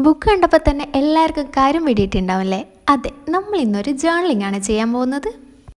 Book കണ്ടപ്പോൾ തന്നെ എല്ലാവർക്കും കാര്യം വേണ്ടിയിട്ടുണ്ടാവില്ലേ അതെ നമ്മൾ ഇന്നൊരു ജേർണലിംഗ് ആണ് ചെയ്യാൻ പോകുന്നത്.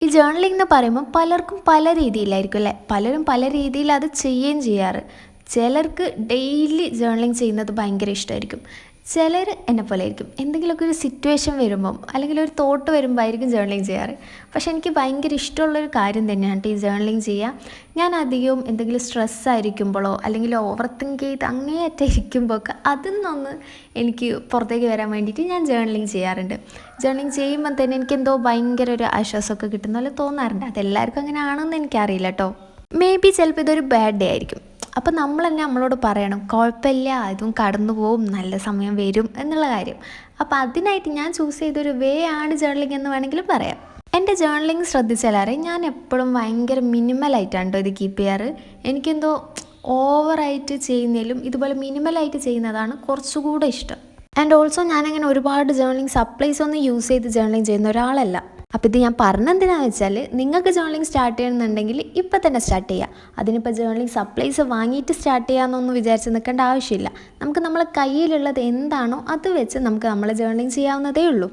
ഈ ജേർണലിംഗ് എന്ന് പറയുമ്പോൾ പലർക്കും പല രീതിയിലായിരിക്കും അല്ലേ? പലരും പല രീതിയിൽ അത് ചെയ്യുകയും ചെയ്യാറ്. ചിലർക്ക് ഡെയിലി ജേർണലിംഗ് ചെയ്യുന്നത് ഭയങ്കര ഇഷ്ടമായിരിക്കും. ചിലർ എന്നെ പോലെ ആയിരിക്കും. എന്തെങ്കിലുമൊക്കെ ഒരു സിറ്റുവേഷൻ വരുമ്പം അല്ലെങ്കിൽ ഒരു തോട്ട് വരുമ്പോൾ ആയിരിക്കും ജേർണലിങ് ചെയ്യാറ്. പക്ഷെ എനിക്ക് ഭയങ്കര ഇഷ്ടമുള്ളൊരു കാര്യം തന്നെയാണ് ഈ ജേർണലിങ് ചെയ്യുക. ഞാൻ അധികവും എന്തെങ്കിലും സ്ട്രെസ് ആയിരിക്കുമ്പോഴോ അല്ലെങ്കിൽ ഓവർ തിങ്ക് ചെയ്ത് അങ്ങേയറ്റം ഇരിക്കുമ്പോൾ ഒക്കെ അതിൽ നിന്നൊന്ന് എനിക്ക് പുറത്തേക്ക് വരാൻ വേണ്ടിയിട്ട് ഞാൻ ജേർണലിങ് ചെയ്യാറുണ്ട്. ജേർണലിങ് ചെയ്യുമ്പോൾ തന്നെ എനിക്ക് എന്തോ ഭയങ്കര ഒരു ആശ്വാസമൊക്കെ കിട്ടുന്ന പോലെ തോന്നാറുണ്ട്. അതെല്ലാവർക്കും അങ്ങനെ ആണെന്ന് എനിക്കറിയില്ല കേട്ടോ. മേ ബി ചിലപ്പോൾ ഇതൊരു ബാഡ് ഡേ ആയിരിക്കും. അപ്പം നമ്മൾ തന്നെ നമ്മളോട് പറയണം കുഴപ്പമില്ല ഇതും കടന്നു പോവും നല്ല സമയം വരും എന്നുള്ള കാര്യം. അപ്പം അതിനായിട്ട് ഞാൻ ചൂസ് ചെയ്തൊരു വേ ആണ് ജേർണലിംഗ് എന്ന് വേണമെങ്കിൽ പറയാം. എന്റെ ജേർണലിംഗ് ശ്രദ്ധിച്ചാലേ ഞാൻ എപ്പോഴും ഭയങ്കര മിനിമലായിട്ടാണ് കേട്ടോ ഇത് കീപ്പ് ചെയ്യാറ്. എനിക്കെന്തോ ഓവറായിട്ട് ചെയ്യുന്നതിലും ഇതുപോലെ മിനിമലായിട്ട് ചെയ്യുന്നതാണ് കുറച്ചുകൂടെ ഇഷ്ടം. ആൻഡ് ഓൾസോ ഞാനങ്ങനെ ഒരുപാട് ജേർണലിംഗ് സപ്ലൈസ് ഒന്നും യൂസ് ചെയ്ത് ജേർണലിംഗ് ചെയ്യുന്ന ഒരാളല്ല. അപ്പോൾ ഇത് ഞാൻ പറഞ്ഞെന്തിനാന്ന് വെച്ചാൽ നിങ്ങൾക്ക് ജേർണലിംഗ് സ്റ്റാർട്ട് ചെയ്യണമെന്നുണ്ടെങ്കിൽ ഇപ്പം തന്നെ സ്റ്റാർട്ട് ചെയ്യുക അതിനിപ്പോൾ ജേർണലിംഗ് സപ്ലൈസ് വാങ്ങിയിട്ട് സ്റ്റാർട്ട് ചെയ്യാമെന്നൊന്നും വിചാരിച്ച് നിൽക്കേണ്ട ആവശ്യമില്ല. നമുക്ക് നമ്മളെ കയ്യിലുള്ളത് എന്താണോ അത് വെച്ച് നമുക്ക് നമ്മളെ ജേർണലിംഗ് ചെയ്യാവുന്നതേ ഉള്ളൂ.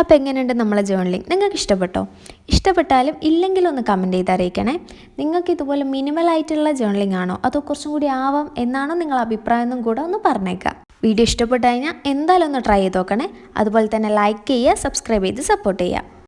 അപ്പോൾ എങ്ങനെയുണ്ട് നമ്മളെ ജേർണലിംഗ് നിങ്ങൾക്ക് ഇഷ്ടപ്പെട്ടോ? ഇഷ്ടപ്പെട്ടാലും ഇല്ലെങ്കിലും ഒന്ന് കമന്റ് ചെയ്ത് അറിയിക്കണേ. നിങ്ങൾക്ക് ഇതുപോലെ മിനിമൽ ആയിട്ടുള്ള ജേർണലിംഗ് ആണോ? അതോ കുറച്ചും കൂടി ആവാം എന്നാണോ നിങ്ങളുടെ അഭിപ്രായം എന്നും കൂടെ ഒന്ന് പറഞ്ഞേക്കാം. വീഡിയോ ഇഷ്ടപ്പെട്ടു കഴിഞ്ഞാൽ എന്തായാലും ഒന്ന് ട്രൈ ചെയ്ത് നോക്കണേ. അതുപോലെ തന്നെ ലൈക്ക് ചെയ്യുക സബ്സ്ക്രൈബ് ചെയ്ത് സപ്പോർട്ട് ചെയ്യുക.